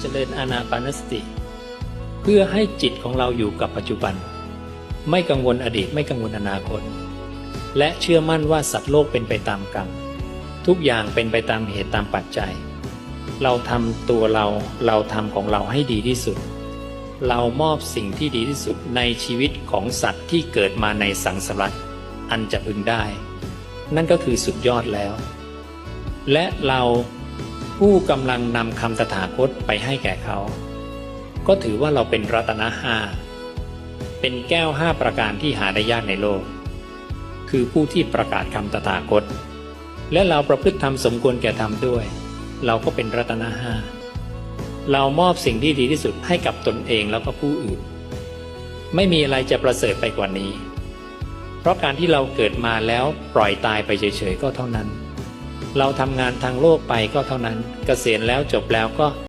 เจริญอานาปานสติ เพื่อให้จิตของเราอยู่กับปัจจุบัน ไม่กังวลอดีตไม่กังวลอนาคต และเชื่อมั่นว่าสัตว์โลกเป็นไปตามกรรมทุกอย่างเป็นไปตามเหตุตามปัจจัย เราทำตัวเราเราทำของเราให้ดีที่สุด เรามอบสิ่งที่ดีที่สุดในชีวิตของสัตว์ที่เกิดมาในสังสารวัฏอันจะพึงได้ นั่นก็คือสุดยอดแล้ว และเรา ผู้กำลังนำคำตถาคตไปให้แก่เขา ก็ถือว่าเราเป็นรัตนะห้าเป็นแก้วห้าประการที่หาได้ยากในโลก คือผู้ที่ประกาศคำตถาคต และเราประพฤติธรรมสมควรแก่ธรรมด้วย เราก็เป็นรัตนะห้าเรามอบสิ่งที่ดีที่สุดให้กับตนเองแล้วก็ผู้อื่น ไม่มีอะไรจะประเสริฐไปกว่านี้ เพราะการที่เราเกิดมาแล้วปล่อยตายไปเฉยๆก็เท่านั้น เราทำงานทางโลกไปก็เท่านั้นเกษียณแล้วจบแล้วก็